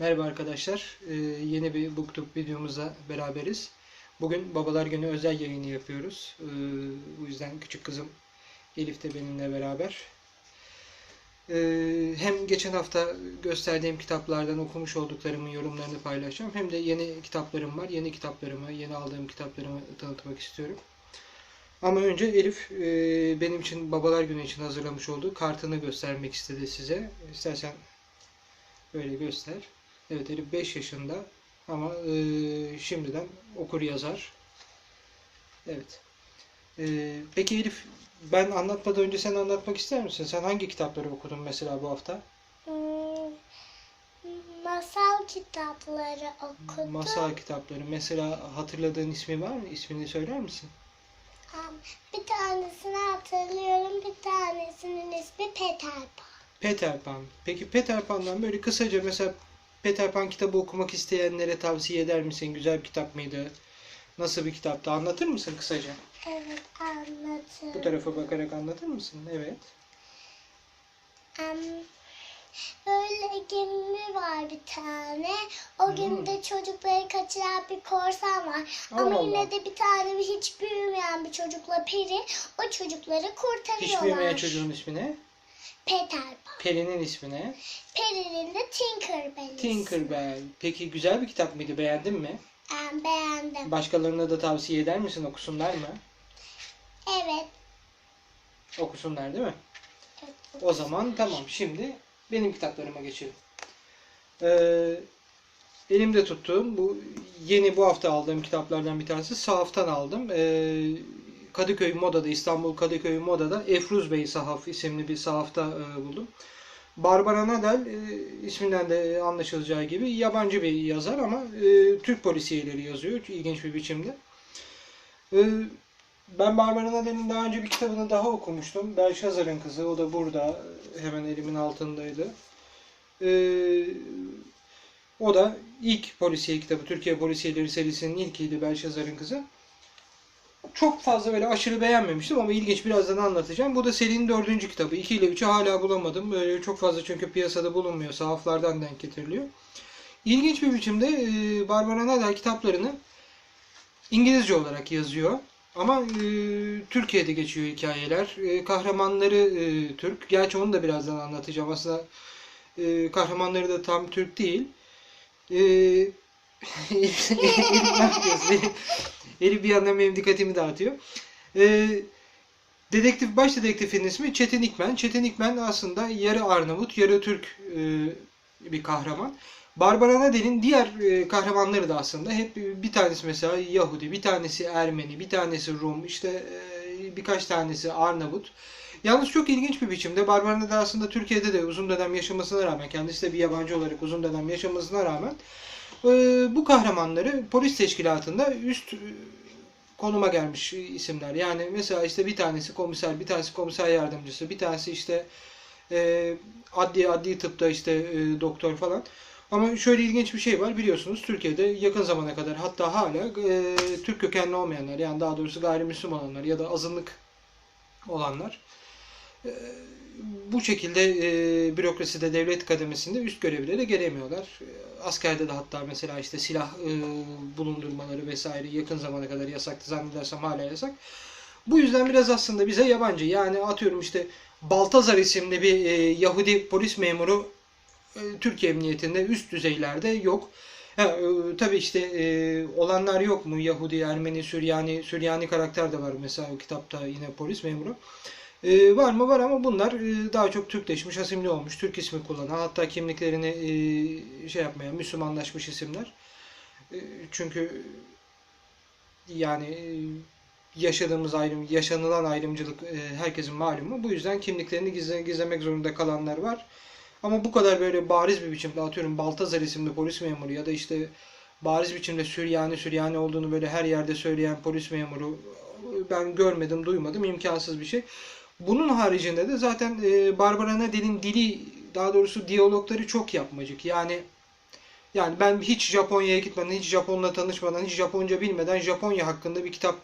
Merhaba arkadaşlar. Ee, yeni bir BookTube videomuzla beraberiz. Bugün Babalar Günü özel yayını yapıyoruz. Ee, bu yüzden küçük kızım Elif de benimle beraber. Ee, hem geçen hafta gösterdiğim kitaplardan okumuş olduklarımın yorumlarını paylaşacağım. Hem de yeni kitaplarım var. Yeni kitaplarımı, yeni aldığım kitaplarımı tanıtmak istiyorum. Ama önce Elif e, benim için Babalar Günü için hazırlamış olduğu kartını göstermek istedi size. İstersen böyle göster. Evet Elif 5 yaşında ama e, şimdiden okur yazar. Evet. E, peki Elif ben anlatmadan önce sen anlatmak ister misin? Sen hangi kitapları okudun mesela bu hafta? Hmm, masal kitapları okudum. Masal kitapları. Mesela hatırladığın ismi var mı? İsmini söyler misin? Bir tanesini hatırlıyorum, bir tanesinin ismi Peter Pan. Peter Pan. Peki Peter Pan'dan böyle kısaca mesela Peter Pan kitabı okumak isteyenlere tavsiye eder misin? Güzel bir kitap mıydı? Nasıl bir kitaptı? Anlatır mısın kısaca? Evet anlatırım. Bu tarafa bakarak anlatır mısın? Evet. Am, Böyle gemi var bir tane. O Hmm. gemide çocukları kaçıran bir korsan var. Allah Ama Allah. yine de bir tane hiç büyümeyen bir çocukla peri o çocukları Hiç kurtarıyorlar. büyümeyen çocuğun ismi ne? Peter Pan. Peri'nin ismi ne? Peri'nin de Tinkerbell. Tinkerbell. Peki güzel bir kitap mıydı? Beğendin mi? Am, beğendim. Başkalarına da tavsiye eder misin? Okusunlar mı? Evet. Okusunlar değil mi? evet. O zaman tamam. Şimdi benim kitaplarıma geçelim. Ee, elimde tuttuğum bu yeni bu hafta aldığım kitaplardan bir tanesi. Sahaf'tan aldım. Ee, Kadıköy Moda'da, İstanbul Kadıköy Moda'da Efruz Bey Sahaf isimli bir sahafta e, buldum. Barbara Nadal e, isminden de anlaşılacağı gibi yabancı bir yazar ama e, Türk polisiyeleri yazıyor ilginç bir biçimde. E, ben Barbara Nadal'in daha önce bir kitabını daha okumuştum. Belshazzar'ın kızı. O da burada. Hemen elimin altındaydı. E, o da ilk polisiye kitabı. Türkiye Polisiyeleri serisinin ilkiydi Belshazzar'ın kızı. Çok fazla böyle aşırı beğenmemiştim ama ilginç birazdan anlatacağım. Bu da serinin dördüncü kitabı. 2 ile 3'ü hala bulamadım. Böyle çok fazla çünkü piyasada bulunmuyor. Sahaflardan denk getiriliyor. İlginç bir biçimde e, Barbara Nadal kitaplarını İngilizce olarak yazıyor. Ama e, Türkiye'de geçiyor hikayeler. E, kahramanları e, Türk. Gerçi onu da birazdan anlatacağım. Aslında e, kahramanları da tam Türk değil. E? Elif bir yandan benim dikkatimi dağıtıyor. E, dedektif, baş dedektifin ismi Çetin İkmen. Çetin İkmen aslında yarı Arnavut, yarı Türk e, bir kahraman. Barbara Nadel'in diğer e, kahramanları da aslında hep bir tanesi mesela Yahudi, bir tanesi Ermeni, bir tanesi Rum, işte e, birkaç tanesi Arnavut. Yalnız çok ilginç bir biçimde Barbara Nadal aslında Türkiye'de de uzun dönem yaşamasına rağmen, kendisi de bir yabancı olarak uzun dönem yaşamasına rağmen bu kahramanları polis teşkilatında üst e, konuma gelmiş isimler. Yani mesela işte bir tanesi komiser, bir tanesi komiser yardımcısı, bir tanesi işte e, adli adli tıpta işte e, doktor falan. Ama şöyle ilginç bir şey var biliyorsunuz Türkiye'de yakın zamana kadar hatta hala e, Türk kökenli olmayanlar yani daha doğrusu gayrimüslim olanlar ya da azınlık olanlar bu şekilde e, bürokraside devlet kademesinde üst görevlere gelemiyorlar. E, askerde de hatta mesela işte silah e, bulundurmaları vesaire yakın zamana kadar yasaktı zannedersem hala yasak. Bu yüzden biraz aslında bize yabancı. Yani atıyorum işte Baltazar isimli bir Yahudi polis memuru Türkiye Emniyetinde üst düzeylerde yok. Ha, e, tabii işte e, olanlar yok mu? Yahudi, Ermeni, Süryani, Süryani karakter de var mesela o kitapta yine polis memuru. E, var mı? Var ama bunlar e, daha çok Türkleşmiş, asimli olmuş, Türk ismi kullanan, hatta kimliklerini e, şey yapmayan, Müslümanlaşmış isimler. E, çünkü yani e, yaşadığımız ayrım, yaşanılan ayrımcılık e, herkesin malumu. Bu yüzden kimliklerini gizle, gizlemek zorunda kalanlar var. Ama bu kadar böyle bariz bir biçimde atıyorum Baltazar isimli polis memuru ya da işte bariz biçimde Süryani Süryani olduğunu böyle her yerde söyleyen polis memuru ben görmedim, duymadım. imkansız bir şey. Bunun haricinde de zaten e, Barbara Nadel'in dili daha doğrusu diyalogları çok yapmacık. Yani yani ben hiç Japonya'ya gitmeden, hiç Japonla tanışmadan, hiç Japonca bilmeden Japonya hakkında bir kitap,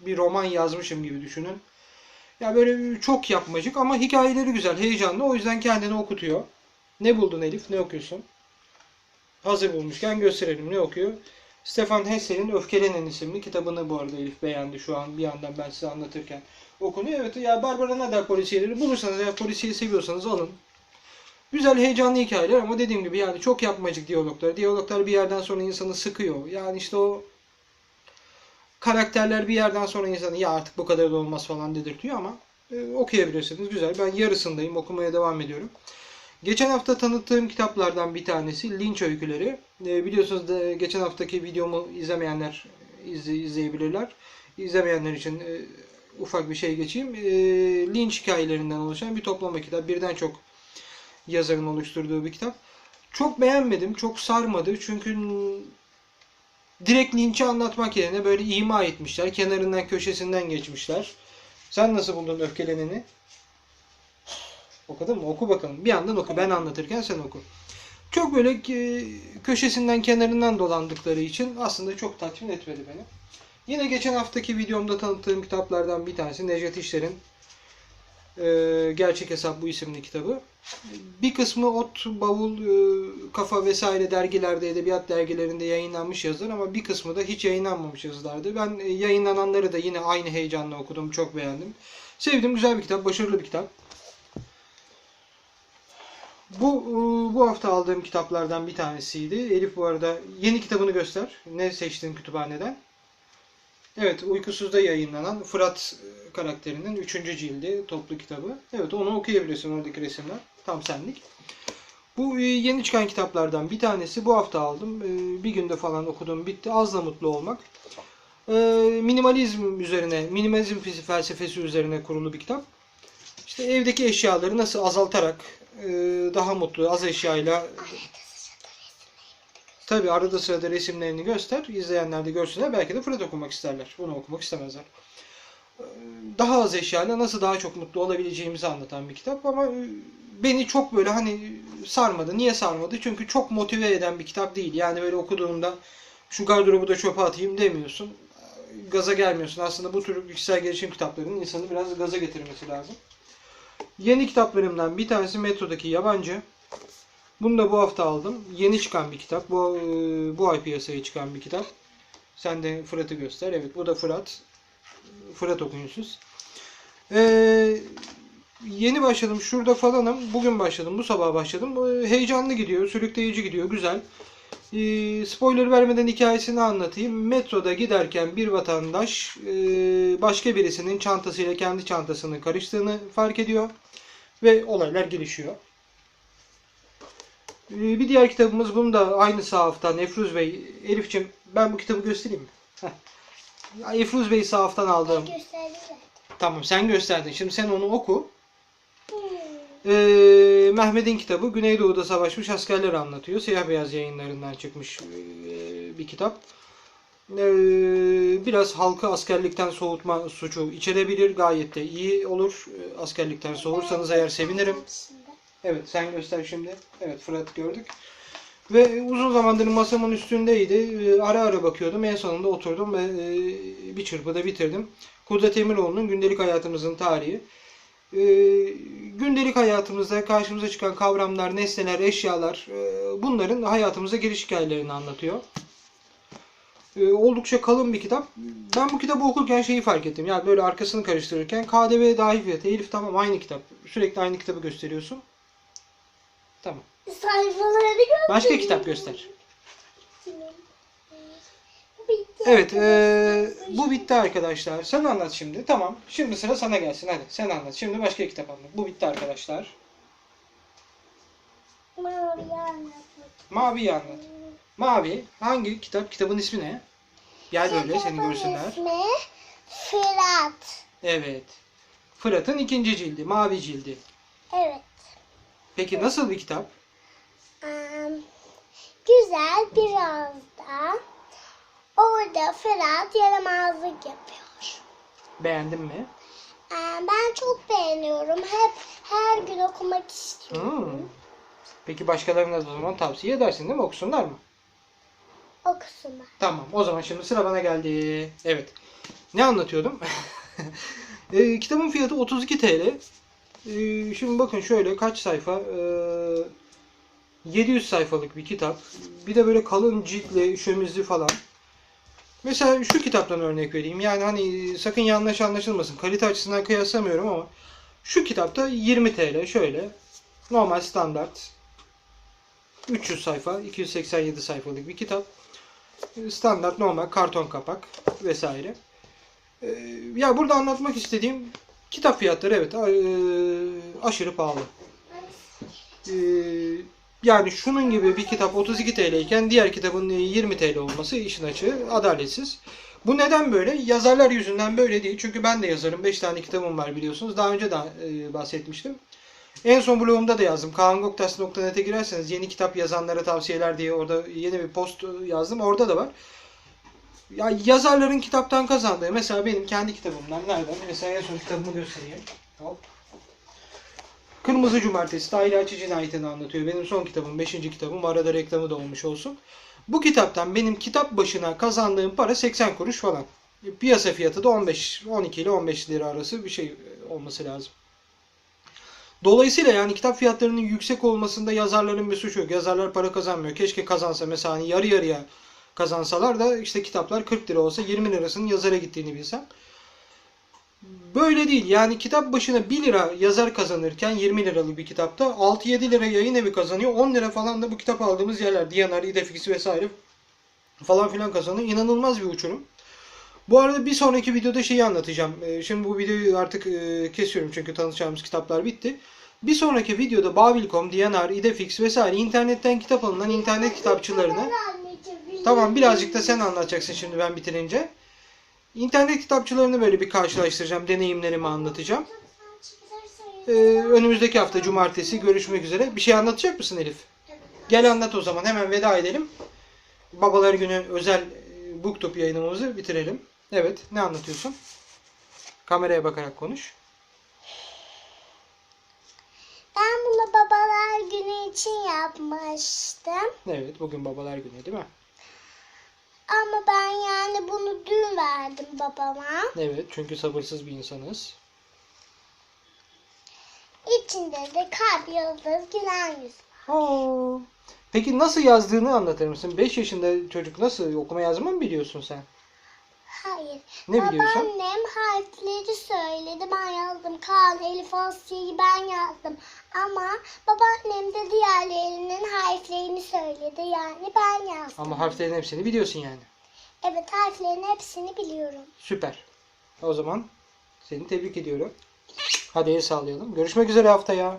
bir roman yazmışım gibi düşünün. Ya böyle çok yapmacık ama hikayeleri güzel, heyecanlı. O yüzden kendini okutuyor. Ne buldun Elif? Ne okuyorsun? hazır bulmuşken gösterelim. Ne okuyor? Stefan Hessel'in Öfkelenen isimli kitabını bu arada Elif beğendi şu an bir yandan ben size anlatırken okunuyor. Evet ya Barbara Nadal polisiyeleri bulursanız eğer polisiye seviyorsanız alın. Güzel heyecanlı hikayeler ama dediğim gibi yani çok yapmacık diyaloglar. Diyaloglar bir yerden sonra insanı sıkıyor. Yani işte o karakterler bir yerden sonra insanı ya artık bu kadar da olmaz falan dedirtiyor ama e, okuyabilirsiniz. Güzel. Ben yarısındayım. Okumaya devam ediyorum. Geçen hafta tanıttığım kitaplardan bir tanesi Lynch Öyküleri. E, biliyorsunuz da geçen haftaki videomu izlemeyenler izle, izleyebilirler. İzlemeyenler için e, ufak bir şey geçeyim. E, Lynch hikayelerinden oluşan bir toplama kitap. Birden çok yazarın oluşturduğu bir kitap. Çok beğenmedim. Çok sarmadı. Çünkü direkt Lynch'i anlatmak yerine böyle ima etmişler. Kenarından köşesinden geçmişler. Sen nasıl buldun Öfkeleneni? Okudun mu? Oku bakalım. Bir yandan oku. Ben anlatırken sen oku. Çok böyle e, köşesinden kenarından dolandıkları için aslında çok tatmin etmedi beni. Yine geçen haftaki videomda tanıttığım kitaplardan bir tanesi Necdet İşler'in e, Gerçek Hesap bu isimli kitabı. Bir kısmı Ot, Bavul, e, Kafa vesaire dergilerde, edebiyat dergilerinde yayınlanmış yazılar ama bir kısmı da hiç yayınlanmamış yazılardı. Ben e, yayınlananları da yine aynı heyecanla okudum, çok beğendim. Sevdim, güzel bir kitap, başarılı bir kitap. Bu e, bu hafta aldığım kitaplardan bir tanesiydi. Elif bu arada yeni kitabını göster. Ne seçtin kütüphaneden? Evet, Uykusuz'da yayınlanan Fırat e, karakterinin 3. cildi toplu kitabı. Evet, onu okuyabilirsin oradaki resimler. Tam senlik. Bu e, yeni çıkan kitaplardan bir tanesi. Bu hafta aldım. Bir günde falan okudum, bitti. Az da mutlu olmak. Minimalizm üzerine, minimalizm felsefesi üzerine kurulu bir kitap. İşte evdeki eşyaları nasıl azaltarak daha mutlu, az eşyayla Tabi arada sırada resimlerini göster. İzleyenler de görsünler. Belki de Fırat okumak isterler. Bunu okumak istemezler. Ee, Daha az eşyayla nasıl daha çok mutlu olabileceğimizi anlatan bir kitap ama e, beni çok böyle hani sarmadı. Niye sarmadı? Çünkü çok motive eden bir kitap değil. Yani böyle okuduğunda şu gardırobu da çöpe atayım demiyorsun. Gaza gelmiyorsun. Aslında bu tür kişisel gelişim kitaplarının insanı biraz gaza getirmesi lazım. Yeni kitaplarımdan bir tanesi Metro'daki Yabancı. Bunu da bu hafta aldım. Yeni çıkan bir kitap. Bu e, bu ay piyasaya çıkan bir kitap. Sen de Fırat'ı göster. Evet bu da Fırat. Fırat okuyunsuz. Ee, yeni başladım. Şurada falanım. Bugün başladım. Bu sabah başladım. Ee, heyecanlı gidiyor. Sürükleyici gidiyor. Güzel. Ee, spoiler vermeden hikayesini anlatayım. Metroda giderken bir vatandaş e, başka birisinin çantasıyla kendi çantasını karıştığını fark ediyor. Ve olaylar gelişiyor. Ee, Bir diğer kitabımız bunu da aynı sahafta Nefruz Bey. Elif'ciğim ben bu kitabı göstereyim mi? Heh. Efruz Bey sahaftan. Gösterdiler. Tamam sen gösterdin. Şimdi sen onu oku. Hmm. Ee, Mehmet'in kitabı Güneydoğu'da savaşmış askerler anlatıyor. Siyah beyaz yayınlarından çıkmış ee, bir kitap. Ee, biraz halkı askerlikten soğutma suçu içerebilir. Gayet de iyi olur. Ee, Askerlikten soğursanız eğer sevinirim. Evet sen göster şimdi. Evet Fırat gördük. Ve uzun zamandır masamın üstündeydi. Ara ara bakıyordum. En sonunda oturdum ve e, bir çırpıda bitirdim. Kudret Emiroğlu'nun Gündelik Hayatımızın Tarihi. Ee, Gündelik hayatımızda karşımıza çıkan kavramlar, nesneler, eşyalar e, bunların hayatımıza giriş hikayelerini anlatıyor. Ee, Oldukça kalın bir kitap. Ben bu kitabı okurken şeyi fark ettim. Yani böyle arkasını karıştırırken KDV dahil fiyatı. Elif tamam aynı kitap. Sürekli aynı kitabı gösteriyorsun. Tamam. Sayfaları göster. Başka kitap göster. Bitti. Evet, eee, bu bitti arkadaşlar. Sen anlat şimdi. Tamam. Şimdi sıra sana gelsin. Hadi sen anlat. Şimdi başka kitap anlat. Bu bitti arkadaşlar. Mavi anlatmak. Mavi'yi anlat. Mavi hangi kitap? Kitabın ismi ne? Gel böyle seni Kitabın görsünler. ismi Fırat. Evet. Fırat'ın ikinci cildi. Mavi cildi. Evet. Peki nasıl bir kitap? Am, güzel biraz da orada Fırat yaramazlık yapıyor. Beğendin mi? Am, ben çok beğeniyorum. Hep her gün okumak istiyorum. Hmm. Peki başkalarına da o zaman tavsiye edersin değil mi? Okusunlar mı? Okusunlar. Tamam. O zaman şimdi sıra bana geldi. Evet. Ne anlatıyordum? E, kitabın fiyatı 32 TL. E, şimdi bakın şöyle kaç sayfa? E, 700 sayfalık bir kitap. Bir de böyle kalın ciltli, şömizli falan. Mesela şu kitaptan örnek vereyim. Yani hani sakın yanlış anlaşılmasın. Kalite açısından kıyaslamıyorum ama şu kitapta 20 TL şöyle. Normal standart. 300 sayfa, 287 sayfalık bir kitap. Standart normal karton kapak vesaire. Ee, Ya burada anlatmak istediğim kitap fiyatları evet e, aşırı pahalı. Yani şunun gibi bir kitap 32 TL iken diğer kitabın 20 TL olması işin açığı adaletsiz. Bu neden böyle? Yazarlar yüzünden böyle değil. Çünkü ben de yazarım. 5 tane kitabım var biliyorsunuz. Daha önce de e, bahsetmiştim. En son blogumda da yazdım. kaangoktas.net'e girerseniz yeni kitap yazanlara tavsiyeler diye orada yeni bir post yazdım. Orada da var. Ya yazarların kitaptan kazandığı mesela benim kendi kitabımdan nereden? Mesela en son kitabımı göstereyim. Hop. Kırmızı Cumartesi Tahir Açı cinayetini anlatıyor. Benim son kitabım, 5. kitabım. Arada reklamı da olmuş olsun. Bu kitaptan benim kitap başına kazandığım para 80 kuruş falan. Piyasa fiyatı da 15, 12 ile 15 lira arası bir şey olması lazım. Dolayısıyla yani kitap fiyatlarının yüksek olmasında yazarların bir suçu yok. Yazarlar para kazanmıyor. Keşke kazansa mesela hani yarı yarıya kazansalar da işte kitaplar 40 lira olsa 20 lirasının yazara gittiğini bilsem. Böyle değil. Yani kitap başına 1 lira yazar kazanırken 20 liralık bir kitapta 6-7 lira yayın evi kazanıyor. 10 lira falan da bu kitap aldığımız yerler. Diyanar, İdefix vesaire falan filan kazanıyor. İnanılmaz bir uçurum. Bu arada bir sonraki videoda şeyi anlatacağım. Ee, Şimdi bu videoyu artık e, kesiyorum çünkü tanışacağımız kitaplar bitti. Bir sonraki videoda Babil.com, Diyanar, İdefix vesaire internetten kitap alınan internet kitapçılarını Tamam birazcık da sen anlatacaksın şimdi ben bitirince. İnternet kitapçılarını böyle bir karşılaştıracağım. Deneyimlerimi anlatacağım. Ee, önümüzdeki hafta cumartesi görüşmek üzere. Bir şey anlatacak mısın Elif? Gel anlat o zaman. Hemen veda edelim. Babalar günü özel e, booktube yayınımızı bitirelim. Evet. Ne anlatıyorsun? Kameraya bakarak konuş. Ben bunu babalar günü için yapmıştım. Evet. Bugün babalar günü değil mi? Ama ben yani bunu dün verdim babama. Evet. Çünkü sabırsız bir insanız. İçinde de kalp yıldız gülen yüz. Aa. Peki nasıl yazdığını anlatır mısın? 5 yaşında çocuk nasıl okuma yazma mı biliyorsun sen? Hayır. Ne biliyorsun? Babaannem harfleri söyledi. Ben yazdım. Kaan, Elif, Asya'yı ben yazdım. Ama babaannem de diğerlerinin harflerini söyledi. Yani ben yazdım. Ama harflerin hepsini biliyorsun yani. Evet harflerin hepsini biliyorum. Süper. O zaman seni tebrik ediyorum. Hadi el sağlayalım. Görüşmek üzere haftaya.